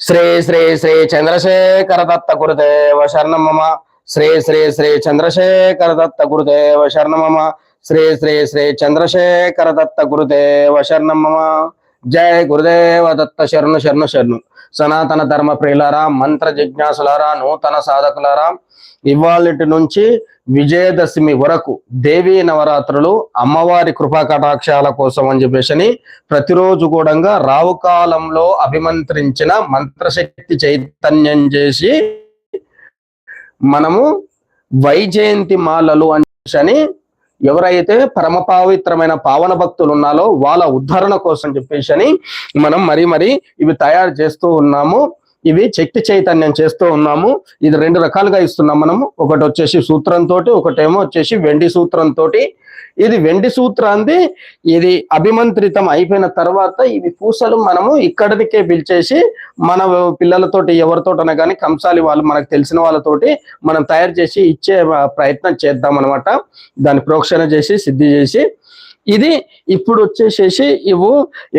శ్రీ శ్రీ శ్రీ చంద్రశేఖర దత్త గురుదేవ శరణం శ్రీ శ్రీ శ్రీ చంద్రశేఖర దత్త గురుదేవ శరణం శ్రీ శ్రీ శ్రీ చంద్రశేఖర దత్త గురుదేవ శరణం జయ గురుదేవ దత్త శరణు శరణు శరణు. సనాతన ధర్మ ప్రియులారా మంత్ర జిజ్ఞాసులారా నూతన సాధకులారా ఇవాళటి నుంచి విజయదశమి వరకు దేవీ నవరాత్రులు అమ్మవారి కృపా కటాక్షాల కోసం అని చెప్పేసి ప్రతిరోజు కూడా రావు కాలంలో అభిమంత్రించిన మంత్రశక్తి చైతన్యం చేసి మనము వైజయంతి మాలలు అని ఎవరైతే పరమ పావిత్రమైన పావన భక్తులు ఉన్నాలో వాళ్ళ ఉద్ధరణ కోసం చెప్పేసి అని మనం మరీ మరీ ఇవి తయారు చేస్తూ ఉన్నాము. ఇవి శక్తి చైతన్యం చేస్తూ ఉన్నాము. ఇది రెండు రకాలుగా ఇస్తున్నాం మనము. ఒకటి వచ్చేసి సూత్రంతో ఒకటేమో వచ్చేసి వెండి సూత్రంతో ఇది వెండి సూత్రాన్ని ఇది అభిమంత్రితం అయిపోయిన తర్వాత ఇవి పూసలు మనము ఇక్కడికే పిలిచేసి మన పిల్లలతోటి ఎవరితోటనే కానీ కంసాలి వాళ్ళు మనకు తెలిసిన వాళ్ళతోటి మనం తయారు చేసి ఇచ్చే ప్రయత్నం చేద్దాం అనమాట దాన్ని ప్రోక్షణ చేసి సిద్ధి చేసి ఇది ఇప్పుడు వచ్చేసేసి ఇవు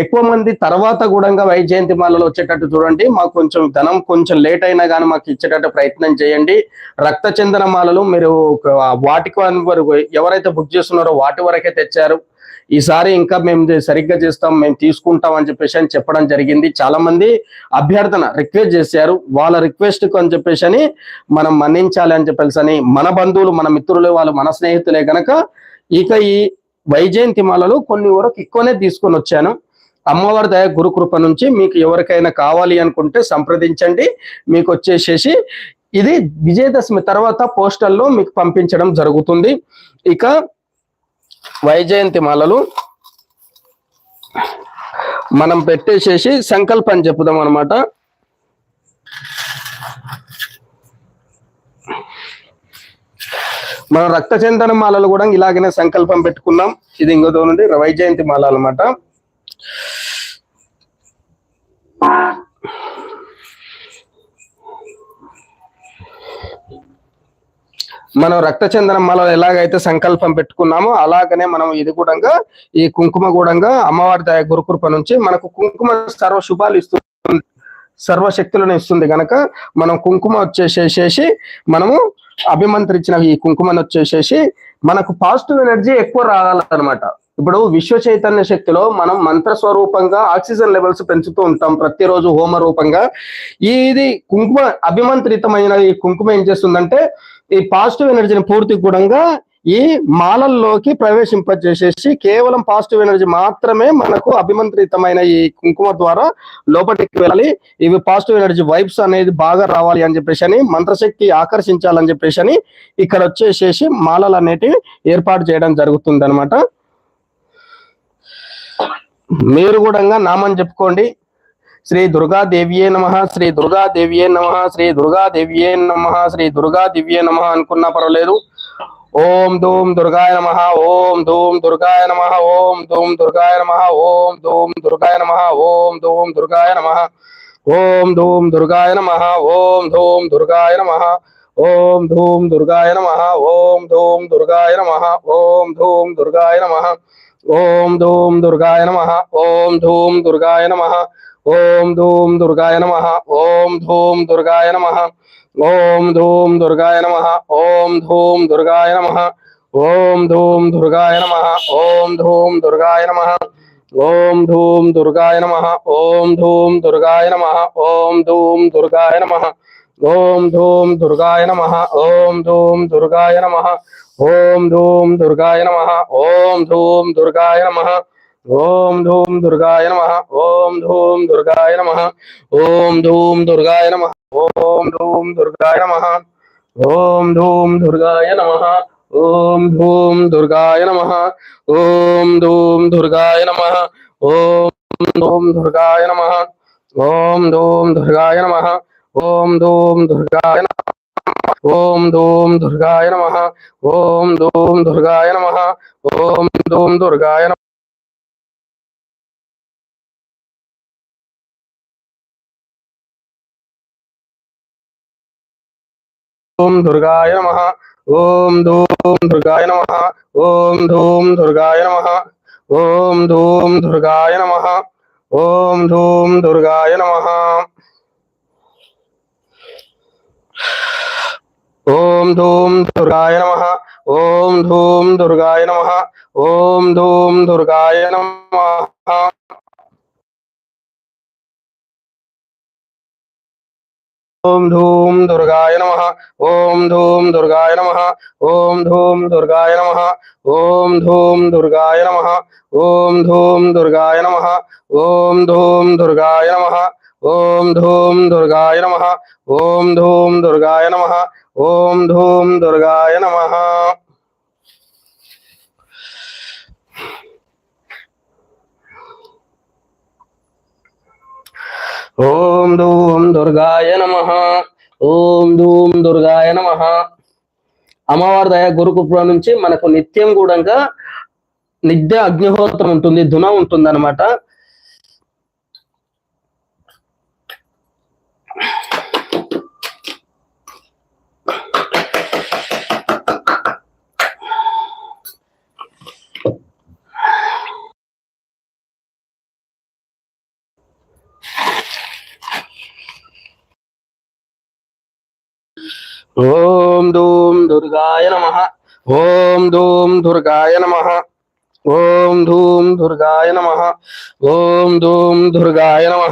ఎక్కువ మంది తర్వాత కూడా వైజయంతి మాలలో వచ్చేటట్టు చూడండి. మాకు కొంచెం ధనం కొంచెం లేట్ అయినా కానీ మాకు ఇచ్చేటట్టు ప్రయత్నం చేయండి. రక్త చందన మాలలు మీరు వాటికి వరకు ఎవరైతే బుక్ చేస్తున్నారో వాటి వరకే తెచ్చారు. ఈసారి ఇంకా మేము సరిగ్గా చేస్తాం మేము తీసుకుంటాం అని చెప్పేసి అని చెప్పడం జరిగింది. చాలా మంది అభ్యర్థన రిక్వెస్ట్ చేశారు. వాళ్ళ రిక్వెస్ట్ అని చెప్పేసి అని మనం మన్నించాలి అని చెప్పేసి అని మన బంధువులు మన మిత్రులు వాళ్ళు మన స్నేహితులే గనక ఇక ఈ వైజయంతి మాలలు కొన్ని వరకు ఎక్కువనే తీసుకొని వచ్చాను. అమ్మవారి దయ గురుకృప నుంచి మీకు ఎవరికైనా కావాలి అనుకుంటే సంప్రదించండి. మీకు వచ్చేసేసి ఇది విజయదశమి తర్వాత పోస్టల్లో మీకు పంపించడం జరుగుతుంది. ఇక వైజయంతి మాలలు మనం పెట్టేసేసి సంకల్పం చెప్పుదాం అనమాట మనం రక్త చందన మాలలు కూడా ఇలాగనే సంకల్పం పెట్టుకున్నాం. ఇది ఇంకో నుండి వైజయంతి మాల అనమాట మనం రక్త చందన మాల ఎలాగైతే సంకల్పం పెట్టుకున్నామో అలాగనే మనం ఇది కూడా ఈ కుంకుమ కూడా అమ్మవారి దయ గురుకృప నుంచి మనకు కుంకుమ సర్వ శుభాలు ఇస్తుంది. సర్వశక్తులను ఇస్తుంది కనుక మనం కుంకుమ వచ్చేసేసేసి మనము అభిమంత్రించిన ఈ కుంకుమను వచ్చేసేసి మనకు పాజిటివ్ ఎనర్జీ ఎక్కువ రావాలన్నమాట. ఇప్పుడు విశ్వ చైతన్య శక్తిలో మనం మంత్ర స్వరూపంగా ఆక్సిజన్ లెవెల్స్ పెంచుతూ ఉంటాం ప్రతిరోజు హోమ రూపంగా. ఇది కుంకుమ అభిమంత్రితమైన ఈ కుంకుమ ఏం చేస్తుందంటే ఈ పాజిటివ్ ఎనర్జీని పూర్తి కూడా ఈ మాలల్లోకి ప్రవేశింపజేసేసి కేవలం పాజిటివ్ ఎనర్జీ మాత్రమే మనకు అభిమంత్రితమైన ఈ కుంకుమ ద్వారా లోపలికి వెళ్ళాలి. ఇవి పాజిటివ్ ఎనర్జీ వైబ్స్ అనేది బాగా రావాలి అని చెప్పేసి అని మంత్రశక్తి ఆకర్షించాలని చెప్పేసి అని ఇక్కడ వచ్చేసేసి మాలలు అనేటివి ఏర్పాటు చేయడం జరుగుతుంది అనమాట మీరు కూడా నామని చెప్పుకోండి. శ్రీ దుర్గాదేవియే నమ శ్రీ దుర్గాదేవియే నమ శ్రీ దుర్గాదేవియే నమ శ్రీ దుర్గా దివ్యే నమ అనుకున్నా పర్వాలేదు. ఓం ధూమ్ దుర్గాయ నమ ఓం ధూమ్ దుర్గాయ నమ ఓం ధూమ్ దుర్గాయ నమ ఓం ధూమ్ దుర్గాయ నమ ఓం ధూమ్ దుర్గాయ నమ ఓం ధూమ్ దుర్గాయ నమ ఓం ధూమ్ దుర్గాయ నమ ఓం ధూమ్ దుర్గాయ నమ ఓం ధూమ్ దుర్గాయ నమ ఓం ధూమ్ దుర్గాయ నమ ఓం ధూమ్ దుర్గాయ నమ ఓం ధూమ్ దుర్గాయ నమ ఓం ధూమ్ దుర్గాయ నమ ఓం ధూమ్ దుర్గాయ నమ ఓం ధూమ్ దుర్గాయ నమ ఓం ధూమ్ దుర్గాయ నమ ఓం ధూమ్ దుర్గాయ నమ ఓం ధూమ్ దుర్గాయ నమ ఓం ధూమ్ దుర్గాయ నమ ఓం ధూమ్ దుర్గాయ నమ ఓం ధూమ్ దుర్గాయ నమ ఓం ధూమ్ దుర్గాయ నమ ఓం ధూమ్ దుర్గాయ నమ ఓం ధూమ్ దుర్గాయ నమ ఓం ధూమ్ దుర్గాయ నమ ఓం ధూమ్ దుర్గాయ నమ ఓం ధూమ్ దుర్గాయ నమ ఓం ధూమ్ దుర్గాయ నమ ఓం ధూమ్ దుర్గాయ నమ ఓం ధూమ్ దుర్గాయ నమ ఓం ధూమ్ దుర్గాయ నమ ఓం ధూమ్ దుర్గాయ నమ ఓం ధూమ్ దుర్గాయ నమ ఓం ధూమ్ దుర్గాయ నమ ఓం ధూమ్ దుర్గాయ నమ ఓం ధూమ్ దుర్గాయ నమ ఓం ధూమ్ దుర్గాయ నమ ఓం ధూమ్ దుర్గాయ నమ ओम दुर्गाय नमः। ओम धूम दुर्गाय नमः। ओम धूम दुर्गाय नमः। ओम धूम दुर्गाय नमः। ओम धूम दुर्गाय नमः। ओम धूम दुर्गाय नमः। ओम धूम दुर्गाय नमः। ओम धूम दुर्गाय नमः। ఓం ధూం దుర్గాయ నమ ఓం ధూం దుర్గాయ నమ ఓం ధూం దుర్గాయ నమ ఓం ధూం దుర్గాయ నమ ఓం ధూం దుర్గాయ నమ ఓం ధూం దుర్గాయ నమ ఓం ధూం దుర్గాయ నమ ఓం ధూం దుర్గాయ నమ ఓం ధూం దుర్గాయ నమ ఓం ధూం దుర్గాయ నమ. ఓం ధూం దుర్గాయ నమ. అమ్మవారి దయ గురుకుప్ర నుంచి మనకు నిత్యం కూడా నిత్య అగ్నిహోత్రం ఉంటుంది ధున ఉంటుంది అనమాట ఓం ధూం దుర్గాయ నమ ఓం ధూం దుర్గాయ నమ ఓం ధూం దుర్గాయ నమ ఓం ధూం దుర్గాయ నమ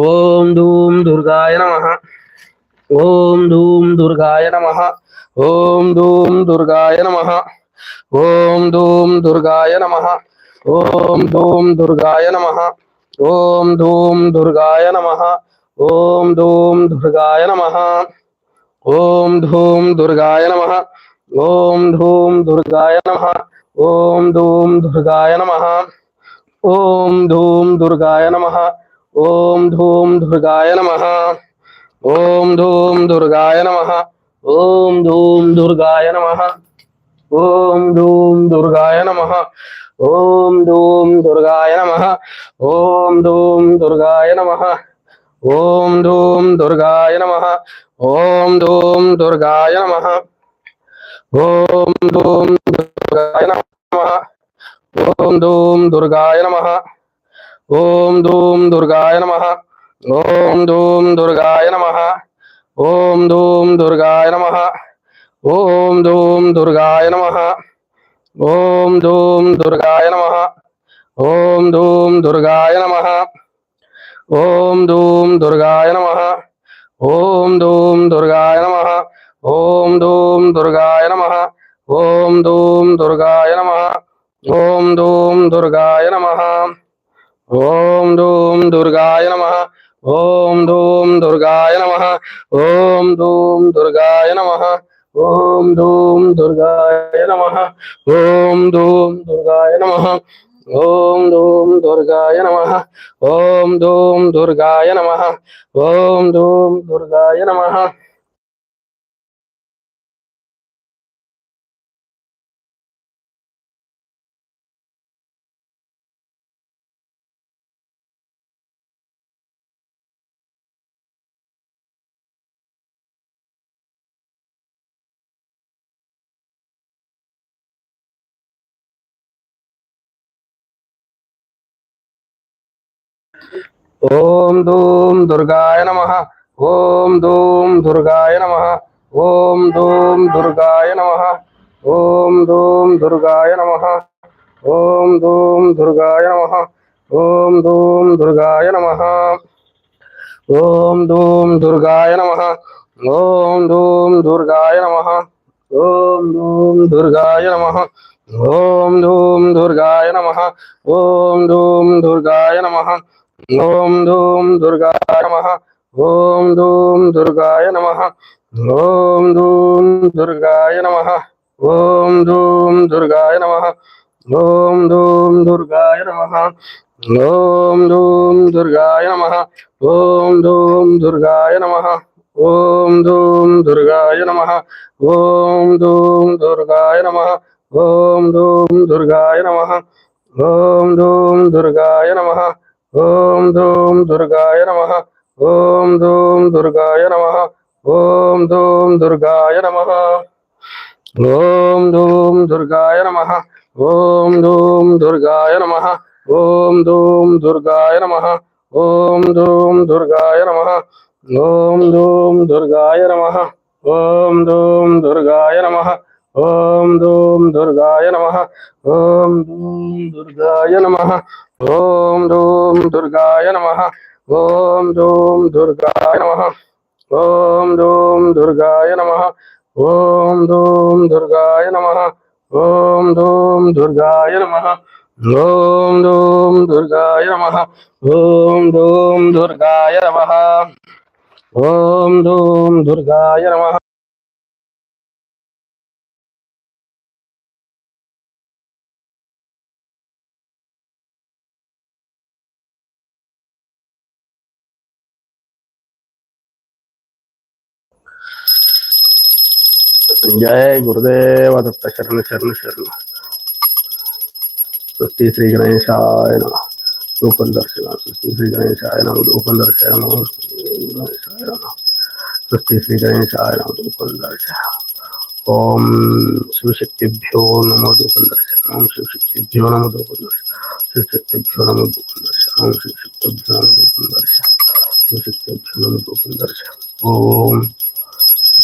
ఓం ధూం దుర్గాయ నమ ఓం ధూం దుర్గాయ నమ ఓం ధూం దుర్గాయ నమ ఓం ధూం దుర్గాయ నమ ఓం ధూం దుర్గాయ నమ ఓం ధూం దుర్గాయ నమ ఓం ధూం దుర్గాయ నమ ఓం ధూం దుర్గాయ నమ ఓం ధూం దుర్గాయ నమ ఓం ధూం దుర్గాయ నమ ఓం ధూం దుర్గాయ నమ ఓం ధూం దుర్గాయ నమ ఓం ధూం దుర్గాయ నమ ఓం ధూం దుర్గాయ నమ ఓం ధూం దుర్గాయ నమ ఓం ధూం దుర్గాయ నమ ఓం ధూం దుర్గాయ నమ ఓం ధూం దుర్గాయ నమ ఓం ధూం దుర్గాయ నమ ఓం ధూం దుర్గాయ నమ ఓం ధూం దుర్గాయ నమ ఓం ధూం దుర్గాయ నమ ఓం ధూం దుర్గాయ నమ ఓం ధూం దుర్గాయ నమ ఓం ధూం దుర్గాయ నమ ఓం ధూం దుర్గాయ నమ ఓం ధూం దుర్గాయ నమ ఓం ధూం దుర్గాయ నమ ఓం ధూం దుర్గాయ నమ ఓం ధూం దుర్గాయ నమ ఓం ధూం దుర్గాయ నమ ఓం ధూం దుర్గాయ నమ ఓం ధూం దుర్గాయ నమ ఓం ధూం దుర్గాయ నమ ఓం ధూం దుర్గాయ నమ ఓం ధూం దుర్గాయ నమ ఓం ధూం దుర్గాయ నమ ஓம் தூம் துர்காய நம ஓம் தூம் துர்காய நம ஓம் தூம் துர்காய நம ఓం ధూం దుర్గాయ నమ ఓం ధూం దుర్గాయ నమ ఓం ధూం దుర్గాయ నమ ఓం ధూం దుర్గాయ నమ ఓం ధూం దుర్గాయ నమ ఓం ధూం దుర్గాయ నమ ఓం ధూం దుర్గాయ నమ ఓం ధూం దుర్గాయ నమ ఓం ధూం దుర్గాయ నమ ఓం ధూం దుర్గాయ నమ ఓం ధూం దుర్గాయ నమ ఓం ధూం దుర్గాయ నమ ఓం ధూం దుర్గాయ నమ ఓం ధూం దుర్గాయ నమ ఓం ధూం దుర్గాయ నమ ఓం ధూం దుర్గాయ నమ ఓం ధూం దుర్గాయ నమ ఓం ధూం దుర్గాయ నమ ఓం ధూం దుర్గాయ నమ ఓం ధూం దుర్గాయ నమ ఓం ధూం దుర్గాయ నమ ఓం ధూం దుర్గాయ నమ ఓం ధూం దుర్గాయ నమ ఓం ధూం దుర్గాయ నమ ఓం ధూం దుర్గాయ నమ ఓం ధూం దుర్గాయ నమ ఓం ధూం దుర్గాయ నమ ఓం ధూం దుర్గాయ నమ ఓం ధూం దుర్గాయ నమ ఓం ధూం దుర్గాయ నమ ఓం ధూం దుర్గాయ నమ ఓం ధూం దుర్గాయ నమ ఓం ధూం దుర్గాయ నమ ఓం ధూం దుర్గాయ నమ. ఓం ధూం దుర్గాయ నమ. ఓం ధూం దుర్గాయ నమ. ఓం ధూం దుర్గాయ నమ. ఓం ధూం దుర్గాయ నమ. ఓం ధూం దుర్గాయ నమ. ఓం ధూం దుర్గాయ నమ. ఓం ధూం దుర్గాయ నమ. జయ గురుదేవ దత్త శరణ శరణ శరణ సృష్టి శ్రీ గణేశాయ రూపం దర్శన సృష్టి శ్రీ గణేశాయ రూపం దర్శన గణేశాయ సృష్టి శ్రీ గణేశాయ రూపం దర్శన ఓం శివశక్తిభ్యో నమో రూపం దర్శన శివశక్తిభ్యో నమో రూపం దర్శన శివశక్తిభ్యో నమో రూపం దర్శన శివశక్తిభ్యో నమో రూపం దర్శన శివశక్తిభ్యో నమో రూపం దర్శన ఓం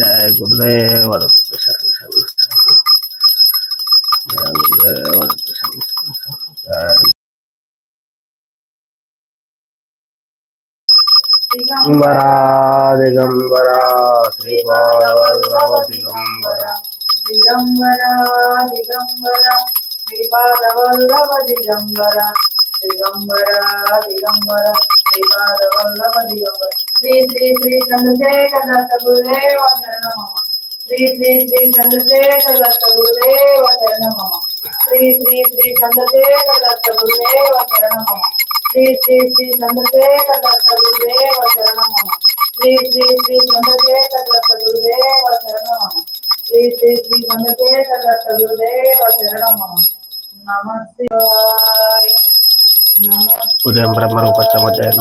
जय गुरुदेव शरण जय गुरुदेव जय दिगंबरा दिगंबरा श्रीपादवल्लभ दिगंबरा दिगंबरा दिगंबरा श्रीपादवल्लभ दिगंबरा दिगंबरा दिगंबरा श्रीपादवल्लभ दिगंबरा శ్రీ శ్రీ శ్రీ చంద్రశేఖర దత్త గురుదేవ శరణమమ శ్రీ శ్రీ శ్రీ చంద్రశేఖర దత్త గురుదేవ శరణమమ శ్రీ శ్రీ శ్రీ చంద్రశేఖర దత్త గురుదేవ శరణమమ శ్రీ శ్రీ శ్రీ చంద్రశేఖర దత్త గురుదేవ శరణమమ శ్రీ శ్రీ శ్రీ చంద్రశేఖర దత్త గురుదేవ శరణమమ శ్రీ శ్రీ శ్రీ చంద్రశేఖర దత్త గురుదేవ శరణమమ నమస్తే ఉదయం బ్రహ్మరూపచమోదయం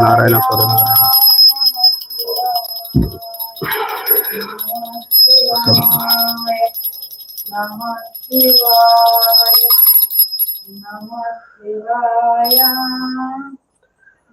నారాయణ నమ శివాయ నమ శివాయ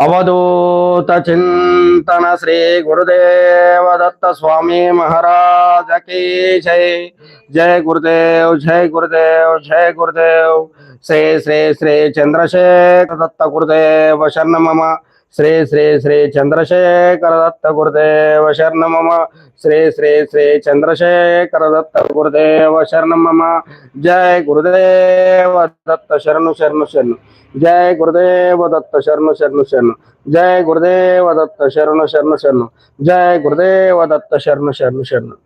అవధూత చింతన శ్రీ గురుదేవదత్త స్వామి మహారాజ కీ జై జయ గురుదేవ్ జయ గురుదేవ్ జయ గురుదేవ్ శ్రీ శ్రీ శ్రీ చంద్రశేఖర దత్త గురుదేవ శరణమమ శ్రీ శ్రీ శ్రీ చంద్రశేఖర దత్త గురుదేవ శరణమమ. శ్రీ శ్రీ శ్రీ చంద్రశేఖర దత్త గురుదేవ శరణమమ. జయ గురుదేవ దత్త శరణు శరణు శరణు. జయ గురుదేవ దత్త శరణు శరణు శరణు. జయ గురుదేవ దత్త శరణు శరణు శరణు. జయ గురుదేవ దత్త శరణు శరణు శరణు.